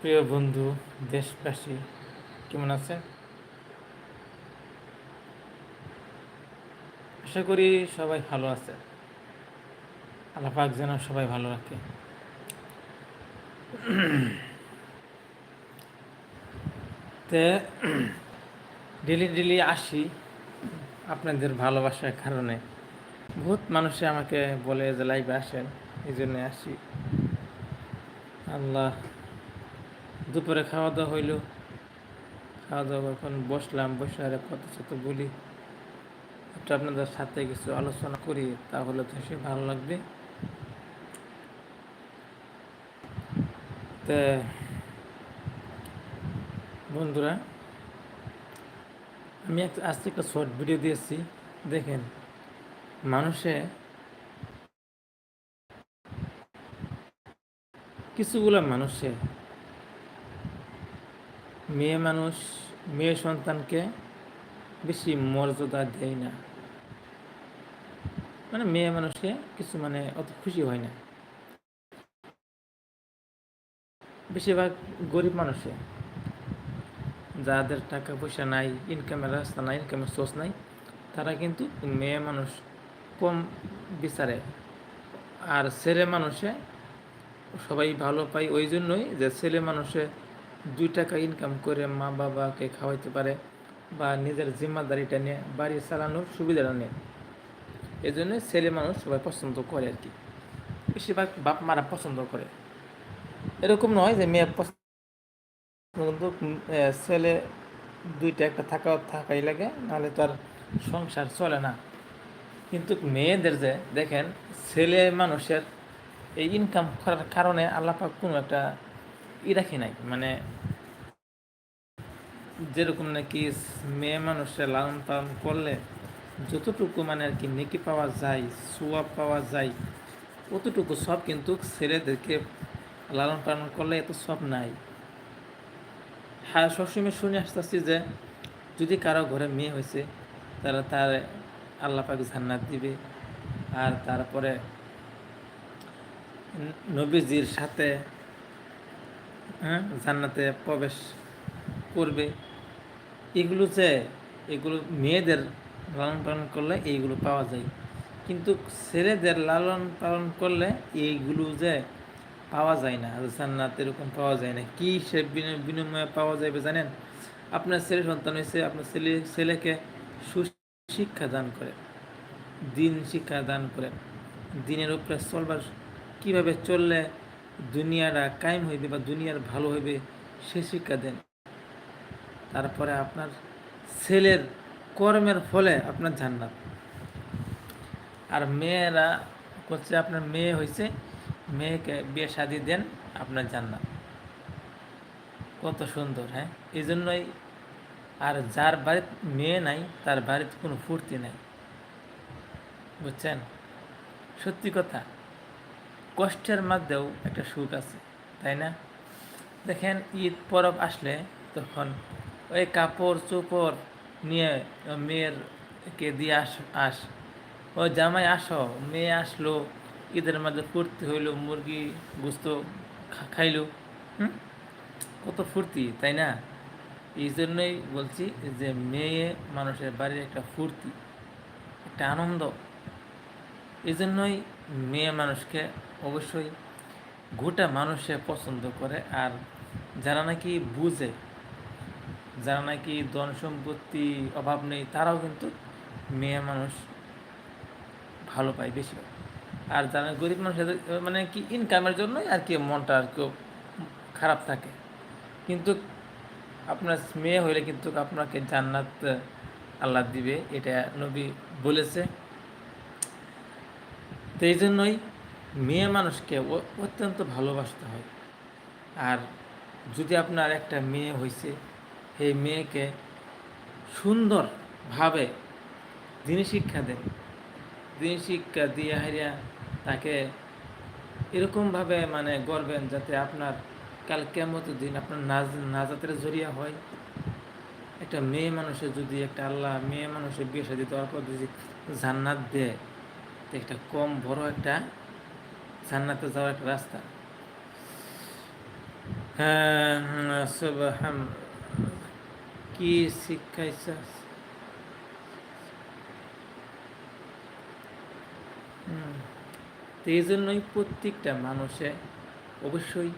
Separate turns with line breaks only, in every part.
প্রিয় বন্ধু, দেশবাসী, কেমন আছেন? আশা করি সবাই ভালো আছে আল্লাহ পাক যেন সবাই ভালো রাখে। তে ডেলি ডেলি আসি আপনাদের ভালোবাসার কারণে। বহুত মানুষে আমাকে বলে যে লাইভে আসেন, এই জন্য আসি। আল্লাহ দুপুরে খাওয়া দাওয়া হইল। খাওয়া দাওয়া এখন বসলাম, বসে আর কত শত বলি, একটু আপনাদের সাথে কিছু আলোচনা করি, তাহলে তো সে ভালো লাগবে। তে, বন্ধুরা, আমি একটা, আজকে একটা শর্ট ভিডিও দিয়েছি, দেখেন, মানুষে কিছুগুলো মানুষে মেয়ে মানুষ, মেয়ে সন্তানকে বেশি মর্যাদা দেয় না। মানে মেয়ে মানুষকে কিছু মানে অত খুশি হয় না। বেশিরভাগ গরিব মানুষে যাদের টাকা পয়সা নাই ইনকামের রাস্তা নাই ইনকামের সোর্স নাই, তারা কিন্তু মেয়ে মানুষ কম বিচারে। আর ছেলে মানুষে সবাই ভালো পায় ওই জন্যই যে ছেলে মানুষে দুই টাকা ইনকাম করে মা বাবাকে খাওয়াইতে পারে বা নিজের জিম্মাদারিটা নিয়ে বাড়ি চালানোর সুবিধাটা নেয়। এই জন্য ছেলে মানুষ সবাই পছন্দ করে আর কি। বেশিরভাগ বাপ মারা পছন্দ করে। এরকম নয় যে মেয়ে পছন্দ ছেলে দুইটা একটা থাকা, থাকাই লাগে, নাহলে তো আর সংসার চলে না। কিন্তু মেয়েদের যে, দেখেন, ছেলে মানুষের এই ইনকাম করার কারণে আল্লাপাক কোনো একটা ই রাখি নাই মানে যেরকম নাকি মেয়ে মানুষের লালন পালন করলে যতটুকু মানে আর কি নেকি পাওয়া যায় সোয়াব পাওয়া যায়, অতটুকু সব কিন্তু ছেলেদেরকে লালন পালন করলে এত সব নাই। হ্যাঁ সবসময় শুনে আসতেছি যে যদি কারও ঘরে মেয়ে হয়েছে তারা তার আল্লাহ পাক দিবে। আর তারপরে নবীজির সাথে হ্যাঁ? জান্নাতে প্রবেশ করবে। এগুলো যে, এগুলো মেয়েদের লালন পালন করলে এইগুলো পাওয়া যায়। কিন্তু ছেলেদের লালন পালন করলে এইগুলো যে পাওয়া যায় না জান্নাত এরকম পাওয়া যায় না। কি সে বিনিময়ে পাওয়া যাবে জানেন? আপনার ছেলে সন্তান হয়েছে, আপনার ছেলে, ছেলেকে সুশিক্ষা দান করে, দিন শিক্ষা দান করে। দিনের উপরে চলবার, কীভাবে চললে দুনিয়াটা কায়েম হইবে বা দুনিয়ার ভালো হইবে, সে শিক্ষা দেন। তারপরে আপনার ছেলের কর্মের ফলে আপনার জান্নাত। আর মেয়েরা করছে আপনার মেয়ে হয়েছে মেয়েকে বিয়ে শাদি দেন, আপনার জান্নাত। কত সুন্দর হ্যাঁ? এই জন্যই আর যার বাড়িতে মেয়ে নাই, তার বাড়িতে কোনো ফুর্তি নাই। বুঝছেন? সত্যি কথা। কষ্টের মধ্যেও একটা সুখ আছে, তাই না? দেখেন, ঈদ পরব আসলে তখন ওই কাপড় চোপড় নিয়ে মেয়েরকে দিয়ে আস আস। ও জামাই, আসো। মেয়ে আসলো, ঈদের মধ্যে ফুর্তি হইল, মুরগি গুস্ত খাইলো। হুম? কত ফুর্তি, তাই না? এই জন্যই বলছি যে মেয়ে মানুষের বাড়ির একটা ফুর্তি, একটা আনন্দ। এই জন্যই মেয়ে মানুষকে অবশ্যই গোটা মানুষে পছন্দ করে। আর যারা নাকি বুঝে, যারা নাকি ধন সম্পত্তি অভাব নেই, তারাও কিন্তু মেয়ে মানুষ ভালো পায় বেশি আর যারা গরিব মানুষ মানে কি ইনকামের জন্যই আর কি মনটা আর কি খারাপ থাকে। কিন্তু আপনার মেয়ে হইলে কিন্তু আপনাকে জান্নাত আল্লাহ দিবে, এটা নবী বলেছে। তো এই জন্যই মেয়ে মানুষকে অত্যন্ত ভালোবাসতে হয়। আর যদি আপনার একটা মেয়ে হয়েছে সেই মেয়েকে সুন্দরভাবে দিনী শিক্ষা দেন দিনী শিক্ষা দিয়ে হারিয়া তাকে এরকমভাবে মানে গড়বেন যাতে আপনার কাল কেমত দিন আপনার নাজ, নাজাতের জরিয়া হয়। একটা মেয়ে মানুষের যদি একটা আল্লাহ মেয়ে মানুষের বিয়ে সাদি দেওয়ার পর যদি জান্নাত দেয় একটা কম বড় একটা জান্নাতে যাওয়ার একটা রাস্তা। হ্যাঁ কি শিক্ষাইছ? তো এই জন্যই প্রত্যেকটা মানুষে অবশ্যই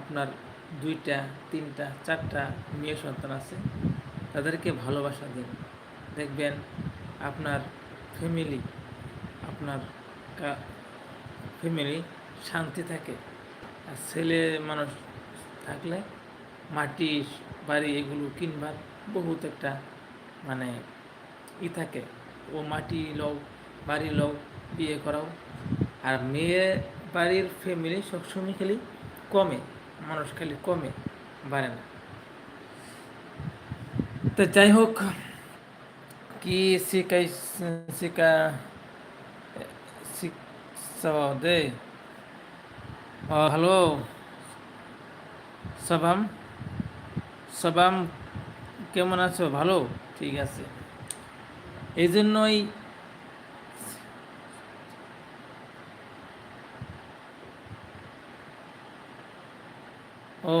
আপনার দুইটা, তিনটা, চারটা মেয়ে সন্তান আছে, তাদেরকে ভালোবাসা দিন। দেখবেন আপনার ফ্যামিলি আপনার ফ্যামিলি শান্তি থাকে। আর ছেলে মানুষ থাকলে মাটি, বাড়ি এগুলো কিনবার বহুত একটা মানে ই থাকে। ও মাটি লও, বাড়ি লও, বিয়ে করাও। আর মেয়ে বাড়ির ফ্যামিলি সবসময় খালি কমে, মানুষ খালি কমে, বাড়ে না। তো যাই হোক, কি শিখাই শিখা শিক্ষা দে সবাম? সবাম, কেমন আছো? ভালো? ঠিক আছে। এই জন্যই ও,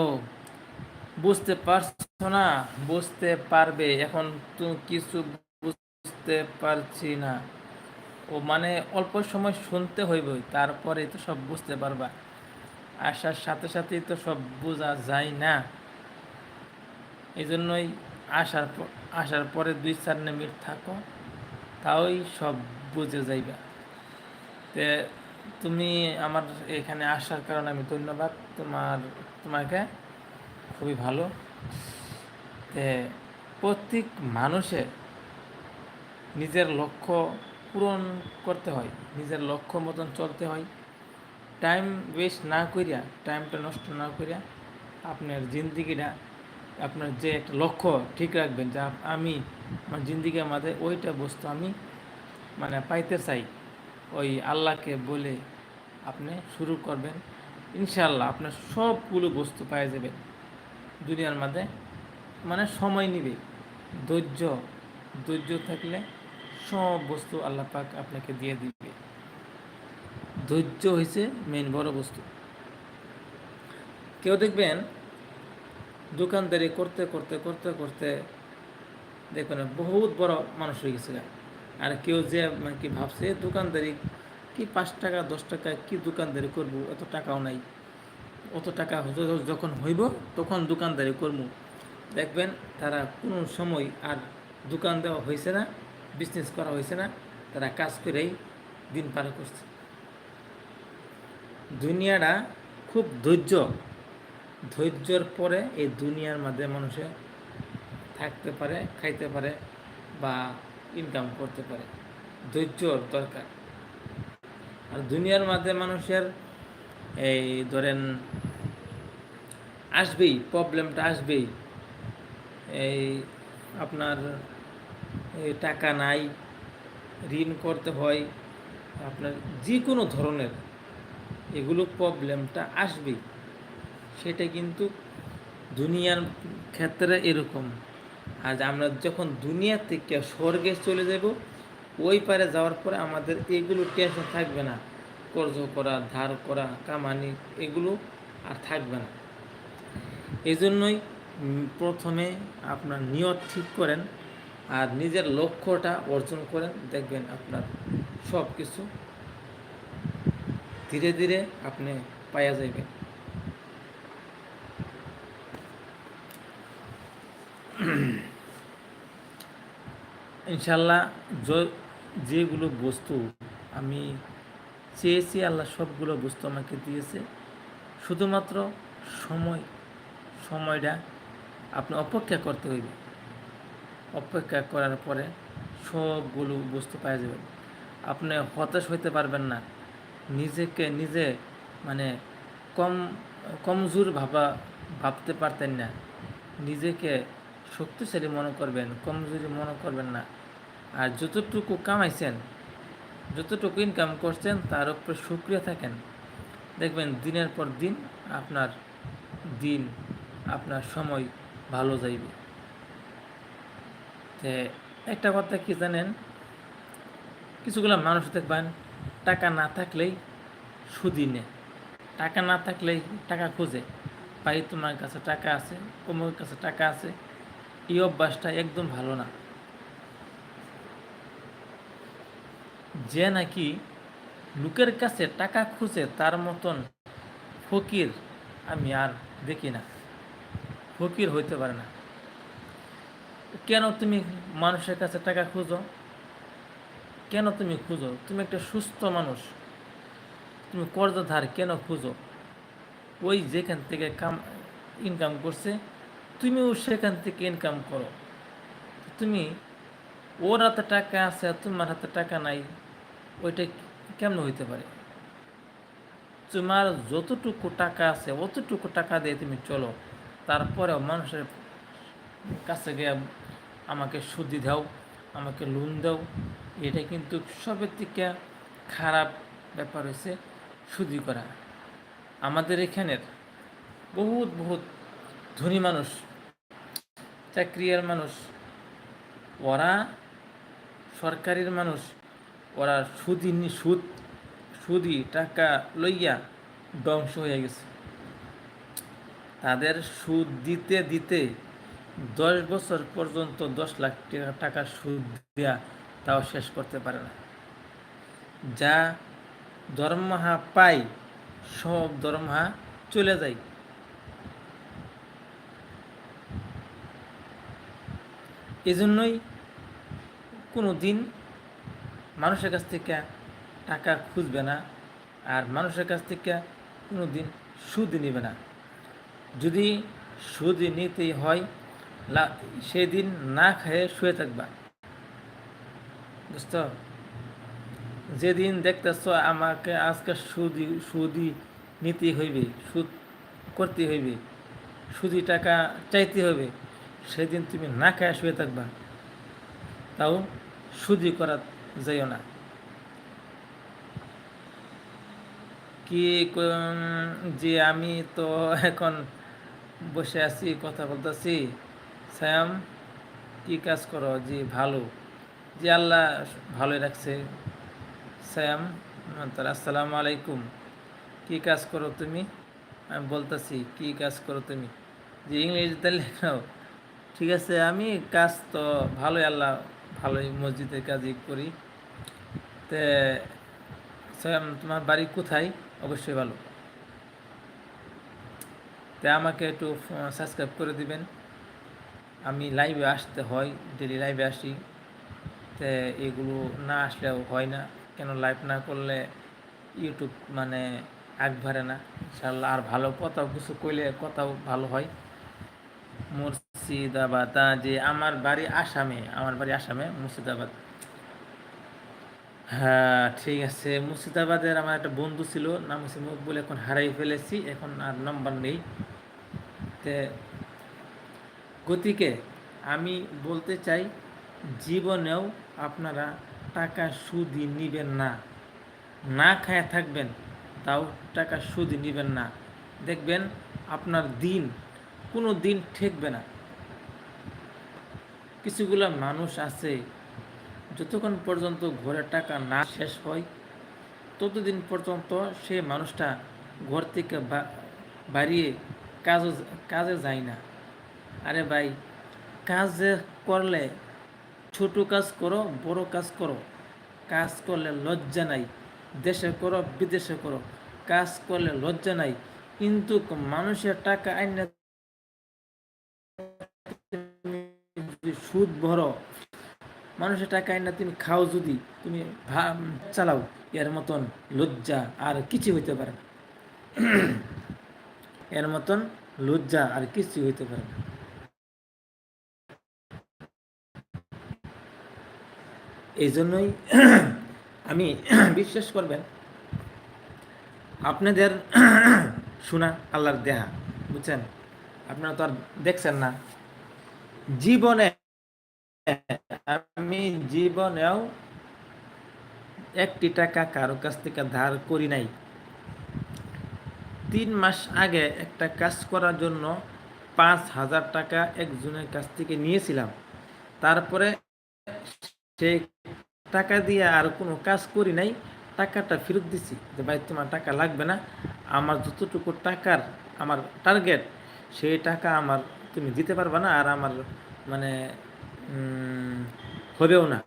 বুঝতে পারছ না? বুঝতে পারবে। এখন তো কিছু বুঝতে পারছি না। ও মানে অল্প সময় শুনতে হইব তারপরে তো সব বুঝতে পারবা। আসার সাথে সাথেই তো সব বোঝা যায় না। এই জন্যই আসার পর আসার পরে দুই চার মিনিট থাকো, তাওই সব বুঝে যাইবা। তে তুমি আমার এখানে আসার কারণে আমি ধন্যবাদ, তোমার, তোমাকে খুবই ভালো। তে প্রত্যেক মানুষে নিজের লক্ষ্য পূরণ করতে হয়, নিজের লক্ষ্য মতন চলতে হয়। টাইম ওয়েস্ট না করিয়া টাইমটা নষ্ট না করিয়া আপনার জিন্দিগিটা, আপনার যে একটা লক্ষ্য ঠিক রাখবেন যে আমি আমার জিন্দিগির মাঝে ওইটা বস্তু আমি মানে পাইতে চাই, ওই আল্লাহকে বলে আপনি শুরু করবেন। ইনশাল্লাহ আপনার সবগুলো বস্তু পাই যাবেন দুনিয়ার মাঝে। মানে সময় নিবে। ধৈর্য ধৈর্য থাকলে সব বস্তু আল্লাহ পাক আপনাকে দিয়ে দিবে। ধৈর্য হয়েছে মেন বড় বস্তু। কেউ দেখবেন দোকানদারি করতে করতে করতে করতে দেখবেন বহুত বড় মানুষ হয়ে গেছে আর কেউ যে মানে কি ভাবছে দোকানদারি কি পাঁচ টাকা, দশ টাকা কি দোকানদারি করব, এত টাকাও নাই। অত টাকা যখন হইব তখন দোকানদারি করব। দেখবেন তারা কোনো সময় আর দোকান দেওয়া হয়েছে না। বিজনেস করা হয়েছে না, তারা কাজ করেই দিন পার করছে। দুনিয়াটা খুব ধৈর্য। ধৈর্যর পরে এই দুনিয়ার মধ্যে মানুষে থাকতে পারে, খাইতে পারে বা ইনকাম করতে পারে। ধৈর্যর দরকার। আর দুনিয়ার মধ্যে মানুষের এই ধরেন আসবেই প্রবলেমটা আসবেই। এই আপনার টাকা নাই, ঋণ করতে হয়, আপনার যে কোনো ধরনের এগুলো প্রবলেমটা আসবেই। সেটা কিন্তু দুনিয়ার ক্ষেত্রে এরকম। আজ আমরা যখন দুনিয়া থেকে স্বর্গে চলে যাব, ওই পারে যাওয়ার পরে আমাদের এগুলো টেনশন থাকবে না। কর্জ করা, ধার করা, কামানি, এগুলো আর থাকবে না। এই জন্যই প্রথমে আপনার নিয়ত ঠিক করেন। আর নিজের লক্ষ্যটা অর্জন করেন, দেখবেন আপনার সব কিছু ধীরে ধীরে আপনি পাইয়া যাইবেন। ইনশাল্লাহ যেগুলো বস্তু আমি চেয়েছি, আল্লাহ সবগুলো বস্তু আমাকে দিয়েছে। শুধুমাত্র সময়, সময়টা আপনি অপেক্ষা করতে হইবে। অপেক্ষা করার পরে সবগুলো বস্তু পাওয়া যাবে। আপনি হতাশ হইতে পারবেন না। নিজেকে নিজে মানে কম, কমজোর ভাবা, ভাবতে পারতেন না। নিজেকে শক্তিশালী মনে করবেন, কমজোরি মনে করবেন না। আর যতটুকু কামাইছেন, যতটুকু ইনকাম করছেন, তার উপরে সুক্রিয়া থাকেন। দেখবেন দিনের পর দিন আপনার দিন, আপনার সময় ভালো যাইবে। তে একটা কথা কি জানেন? কিছুগুলো মানুষ দেখবেন, টাকা না থাকলেই সুদি নেয়। টাকা না থাকলেই টাকা খুঁজে। ভাই, তোমার কাছে টাকা আছে অমুকের কাছে টাকা আছে, এই অভ্যাসটা একদম ভালো না। যে নাকি লোকের কাছে টাকা খুঁজে, তার মতন ফকির আমি আর দেখি না। ফকির হইতে পারে না। কেন তুমি মানুষের কাছে টাকা খুঁজো? কেন তুমি খুঁজো? তুমি একটা সুস্থ মানুষ। তুমি কর্জধার, কেন খুঁজো? ওই যেখান থেকে কাম ইনকাম করছে, তুমিও সেখান থেকে ইনকাম করো। তুমি, ওর হাতে টাকা আছে আর তোমার হাতে টাকা নাই, ওইটা কেমন হইতে পারে? তোমার যতটুকু টাকা আছে, অতটুকু টাকা দিয়ে তুমি চলো। তারপরেও মানুষের কাছে গিয়ে আমাকে সুদি দাও, আমাকে লোন দাও। এটা কিন্তু সবের থেকে খারাপ ব্যাপার হয়েছে সুদি করা। আমাদের এখানের বহুত বহুত ধনী মানুষ চাকরিয়ার মানুষ, ওরা সরকারের মানুষ, ওরা সুদি সুদ, সুদি টাকা লইয়া ধ্বংস হয়ে গেছে। তাদের সুদ দিতে দিতে দশ বছর পর্যন্ত দশ লাখ টাকা সুদ দেওয়া তাও শেষ করতে পারে না। যা দরমাহা পাই সব দরমাহা চলে যায়। এজন্যই কোনো দিন মানুষের কাছ থেকে টাকা খুঁজবে না আর মানুষের কাছ থেকে কোনো দিন সুদ নেবে না। যদি সুদ নিতেই হয় সেদিন না খেয়ে শুয়ে থাকবা। বুঝতো যেদিন দেখতেছ আমাকে, আজকে সুদি সুদি নিতে হইবে, সুদ করতে হইবে, সুদি টাকা চাইতে হবে সেদিন তুমি না খায় শুয়ে থাকবা। তাও সুদি করা যাইও না। কি যে আমি তো এখন বসে আছি, কথা বলতেছি শ্যাম, কি কাজ করো? জি, ভালো। জি, আল্লাহ ভালোই রাখছে। শ্যাম তার আসসালামু আলাইকুম। কি কাজ করো তুমি? আমি বলতেছি, কি কাজ করো তুমি? যে ইংরেজিতে লেখাও ঠিক আছে, আমি কাজ তো ভালোই, আল্লাহ ভালোই মসজিদের কাজই করি। তে, শ্যাম, তোমার বাড়ি কোথায়? অবশ্যই ভালো। তে, আমাকে একটু সাবস্ক্রাইব করে দিবেন। আমি লাইভে আসতে হয় ডেলি লাইভে আসি। তে এগুলো না আসলেও হয় না। কেন লাইভ না করলে ইউটিউব মানে আগ ভারে না। ইনশাল্লাহ আর ভালো কথাও কিছু কইলে কথাও ভালো হয়। মুর্শিদাবাদ যে আমার বাড়ি আসামে, আমার বাড়ি আসামে, মুর্শিদাবাদ। হ্যাঁ ঠিক আছে। মুর্শিদাবাদের আমার একটা বন্ধু ছিল, নাম হচ্ছে মকবুল, এখন হারাই ফেলেছি, এখন আর নাম্বার নেই। তে গতিকে আমি বলতে চাই, জীবনেও আপনারা টাকা সুদি নিবেন না। না খায় থাকবেন, তাও টাকা সুদি নিবেন না। দেখবেন আপনার দিন কোনো দিন ঠেকবে না। কিছুগুলো মানুষ আছে, যতক্ষণ পর্যন্ত ঘরের টাকা না শেষ হয়, ততদিন পর্যন্ত সে মানুষটা ঘর থেকে বাড়িয়ে কাজও কাজে যায় না। আরে ভাই, কাজে করলে, ছোট কাজ করো, বড় কাজ করো। কাজ করলে লজ্জা নাই, দেশে করো, বিদেশে করো। কাজ করলে লজ্জা নাই, কিন্তু মানুষের টাকা আইনে সুদ ভরো, মানুষের টাকা আইনা তুমি খাও যদি, তুমি চালাও, এর মতন লজ্জা আর কিছু হইতে পারে না। এর মতন লজ্জা আর কিছু হইতে পারে না। এই জন্যই আমি বিশ্বাস করবেন, আপনাদের শোনা আল্লাহর দেহা, বুঝছেন? আপনারা তো আর দেখছেন না। জীবনে, আমি জীবনেও একটি টাকা কারও কাছ থেকে ধার করি নাই। তিন মাস আগে একটা কাজ করার জন্য পাঁচ হাজার টাকা একজনের কাছ থেকে নিয়েছিলাম। তারপরে সেই টাকা দিয়ে আর কোনো কাজ করি নাই, টাকাটা ফেরত দিছি যে, ভাই, তোমার টাকা লাগবে না। আমার যতটুকু টাকার আমার টার্গেট সেই টাকা আমার তুমি দিতে পারবে না আর আমার মানে হবেও না।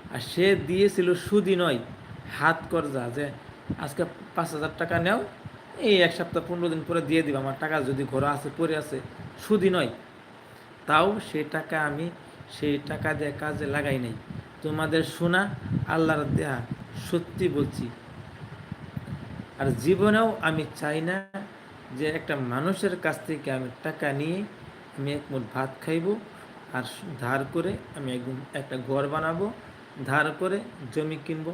আর সে দিয়েছিল সুদি নয়, হাত করজা যে, আজকে পাঁচ হাজার টাকা নেও, এই এক সপ্তাহ পনেরো দিন পরে দিয়ে দিব। আমার টাকা যদি ঘরে আছে পরে আছে সুদি নয়। তাও সেই টাকা আমি সেই টাকা দিয়ে কাজে লাগাই নাই। তোমাদের শোনা, আল্লাহর দেয়া সত্যি বলছি। আর জীবনেও আমি চাই না যে একটা মানুষের কাছ থেকে আমি টাকা নিয়ে আমি এক মুঠ ভাত খাইব, আর ধার করে আমি একটা ঘর বানাবো, ধার করে জমি কিনবো।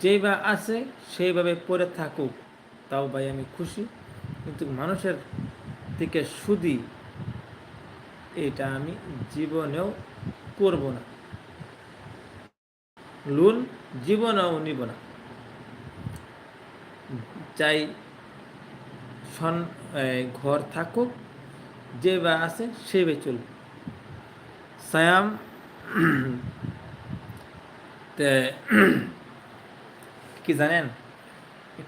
যেই বা আছে, সেইভাবে পরে থাকুক, তাও ভাই আমি খুশি। কিন্তু মানুষের থেকে সুদি এটা আমি জীবনেও করব না। লোন জীবনেও নিব না। চাই সন ঘর থাকুক, যে বা আছে সে বে চলবে সায়াম কি জানেন?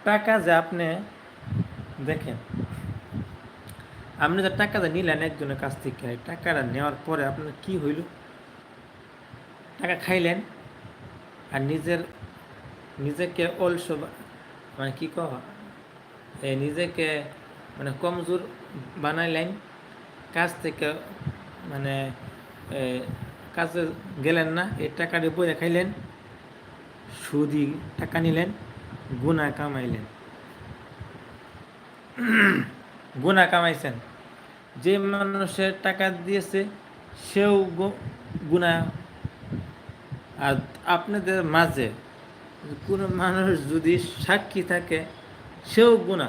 টাকা যে আপনি দেখেন আপনি যে টাকাটা নিলেন একজনের কাছ থেকে, টাকাটা নেওয়ার পরে আপনার কি হইল? টাকা খাইলেন আর নিজের, নিজেকে অলস মানে কি কহ নিজেকে মানে কমজোর বানাইলেন, কাজ থেকে মানে কাজে গেলেন না, এই টাকাটি বইয়ে খাইলেন, সুদি টাকা নিলেন গুণা কামাইলেন। গুণা কামাইছেন। যে মানুষের টাকা দিয়েছে, সেও গুণা আর আপনাদের মাঝে কোনো মানুষ যদি সাক্ষী থাকে, সেও গুণা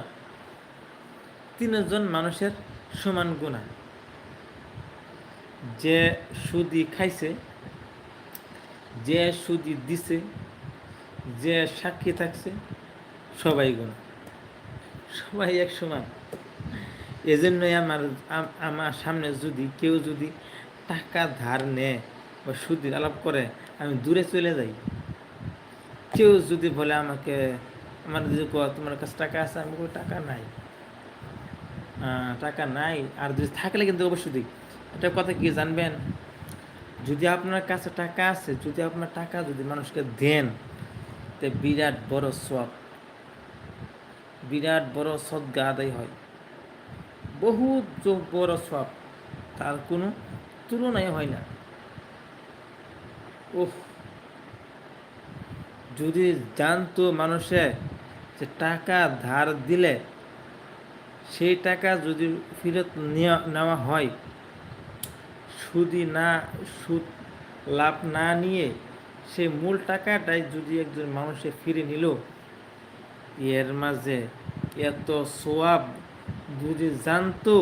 তিনজন মানুষের সমান গুণা যে সুদি খাইছে, যে সুদি দিছে, যে সাক্ষী থাকছে, সবাই গুণা সবাই এক সমান। এজন্যই আমার আমার সামনে যদি কেউ যদি টাকা ধার নেয় বা সুদির আলাপ করে আমি দূরে চলে যাই। কেউ যদি বলে আমাকে আমার যদি তোমার কাছে টাকা আছে আমি বলি, টাকা নাই। টাকা নাই আর যদি থাকলে কিন্তু অবশ্যই দিই। একটা কথা কি জানবেন? যদি আপনার কাছে টাকা আছে যদি আপনার টাকা যদি মানুষকে দেন তে বিরাট বড় সব বিরাট বড় সদ্গা আদায় হয়। বহুত বড় সব তার কোনো তুলনাই হয় না। উফ যদি জানতো মানুষে যে টাকা ধার দিলে, সেই টাকা যদি ফেরত নেওয়া হয় সুদি না, সুদ লাভ না নিয়ে সে মূল টাকাটাই যদি একজন মানুষে ফিরে নিল, এর মাঝে এত সোয়াব যদি জানতো,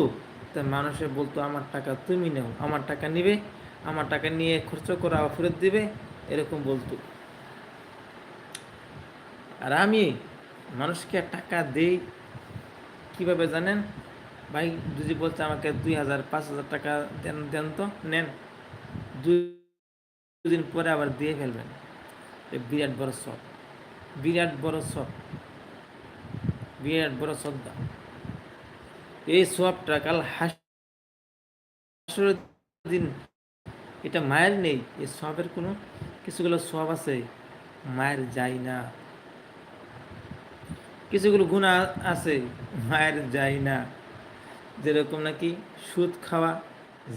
তা মানুষে বলতো, আমার টাকা তুমি নাও, আমার টাকা নিবে, আমার টাকা নিয়ে খরচ করে ফেরত দিবে, এরকম বলতো। আর আমি, মানুষকে টাকা দেই, কীভাবে জানেন? ভাই যদি বলছে আমাকে দুই হাজার, পাঁচ হাজার টাকা দেন দেন তো, নেন। দুই দিন পরে আবার দিয়ে ফেলবেন। বিরাট বড় সব, বিরাট বড় সব, বিরাট বড় শ্রদ্ধা এই সবটা কাল হাসরের দিন। এটা মায়ের নেই, এই সবের কোনো কিছুগুলো সব আছে। মায়ের যায় না। কিছুগুলো গুণা আছে, মায়ের যায় না। যেরকম নাকি সুদ খাওয়া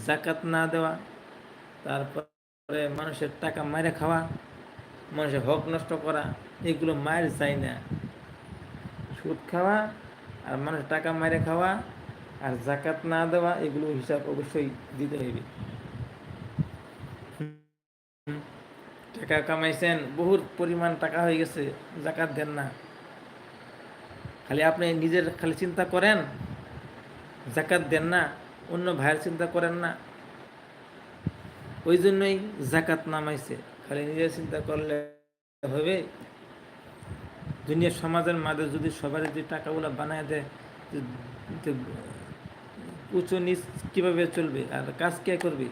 জাকাত না দেওয়া, তারপরে মানুষের টাকা মারে খাওয়া, মানুষের হক নষ্ট করা, এগুলো মায়ের যায় না। সুদ খাওয়া আর মানুষের টাকা মারে খাওয়া আর জাকাত না দেওয়া, এগুলো হিসাব অবশ্যই দিতে হইবে। টাকা কামাইছেন, বহুত পরিমাণ টাকা হয়ে গেছে জাকাত দেন না। খালি আপনি নিজের খালি চিন্তা করেন জাকাত দেন না, অন্য ভাইয়ের চিন্তা করেন না। ওই জন্যই জাকাত নামাইছে। খালি নিজের চিন্তা করলে হবে। দুনিয়ার সমাজের মাঝে যদি সবার যদি টাকাগুলো বানায় দেয় উঁচু নিচ কীভাবে চলবে আর কাজ কে করবে?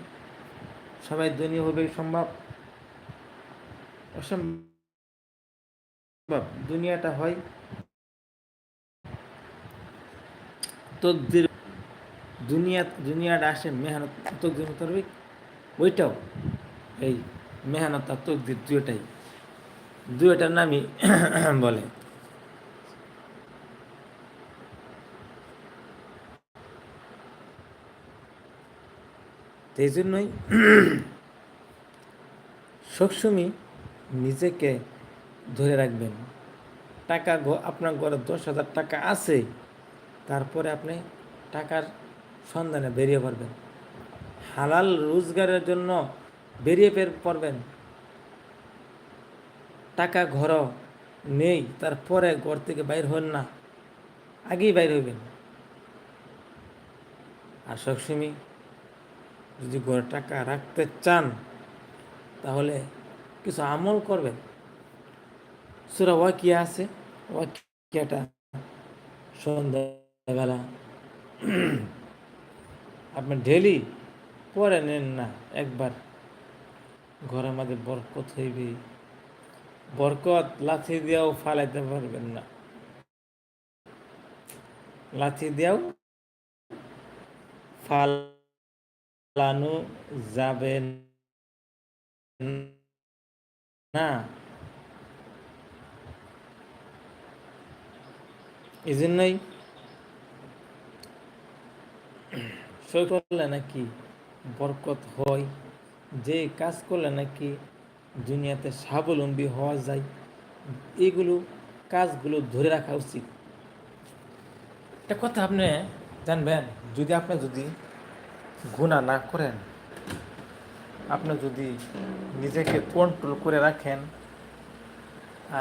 সবাই ধনী হবে সম্ভব? অসম্ভব। দুনিয়াটা হয় তকদির। দুনিয়া, দুনিয়াটা আসে মেহনত, তকদির মোতাবেক। ওইটাও এই মেহনত আর তকদির দুইটাই। দুইটার নামই বলে। তো এই জন্যই সবসময় নিজেকে ধরে রাখবেন। টাকা আপনার ঘরে দশ হাজার টাকা আছে, তারপরে আপনি টাকার সন্ধানে বেরিয়ে পড়বেন। হালাল রোজগারের জন্য বেরিয়ে পড়বেন। টাকা ঘর নেই, তারপরে ঘর থেকে বাইর হন না, আগেই বাইর হইবেন। আর সবসময় যদি ঘরে টাকা রাখতে চান, তাহলে কিছু আমল করবেন। সুরা ওয়াকিয়া আছে। ওয়াকিয়াটা সন্ধ্যাবেলা আপনি ডেলি পরে নেন না, একবার। ঘরের মাঝে বরকত হইবে। বরকত লাথি দিয়েও ফালাইতে পারবেন না। লাথি দিয়েও ফালানো যাবে না। এই জন্যই সই করলে নাকি বরকত হয়, যে কাজ করলে নাকি দুনিয়াতে স্বাবলম্বী হওয়া যায়, এগুলো কাজগুলো ধরে রাখা উচিত। একটা কথা আপনি জানবেন, যদি আপনি যদি গুণা না করেন, আপনি যদি নিজেকে কন্ট্রোল করে রাখেন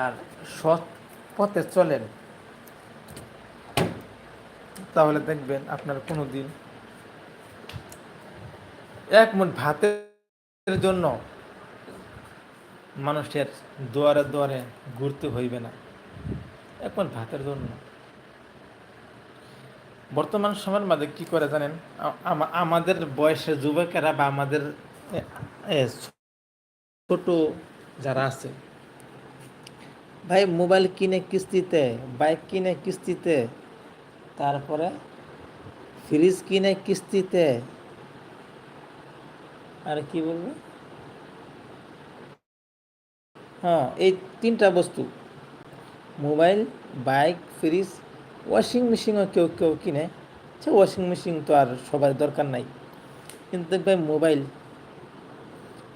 আর সৎ পথে চলেন, তাহলে দেখবেন আপনার কোনো দিন এক মুঠ ভাতের জন্য মানুষের দুয়ারে দুয়ারে ঘুরতে হইবে না। এক মুঠ ভাতের জন্য। বর্তমান সময়ের মাঝে কি করে জানেন? আমাদের বয়সের যুবকেরা বা আমাদের ছোট যারা আছে, ভাই মোবাইল কিনে কিস্তিতে, বাইক কিনে কিস্তিতে, তারপরে ফ্রিজ কিনে কিস্তিতে, আর কি বলব? হ্যাঁ এই তিনটা বস্তু, মোবাইল, বাইক, ফ্রিজ ওয়াশিং মেশিনও কেউ কেউ কিনে, সে ওয়াশিং মেশিন তো আর সবার দরকার নাই। কিন্তু দেখবে মোবাইল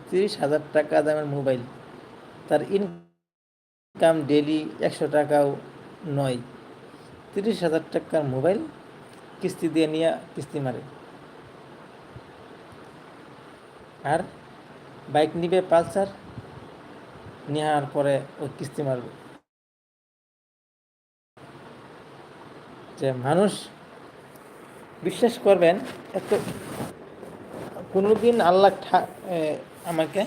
তিরিশ হাজার টাকা দামের মোবাইল তার ইনকাম ডেলি একশো টাকাও নয়। তিরিশ হাজার টাকার মোবাইল কিস্তি দিয়ে নিয়ে কিস্তি মারে। আর বাইক নিবে পালসার, নেওয়ার পরে ওই কিস্তি মারবে। যে মানুষ বিশ্বাস করবেন এত কোনোদিন আল্লাহ ঠা- আমাকে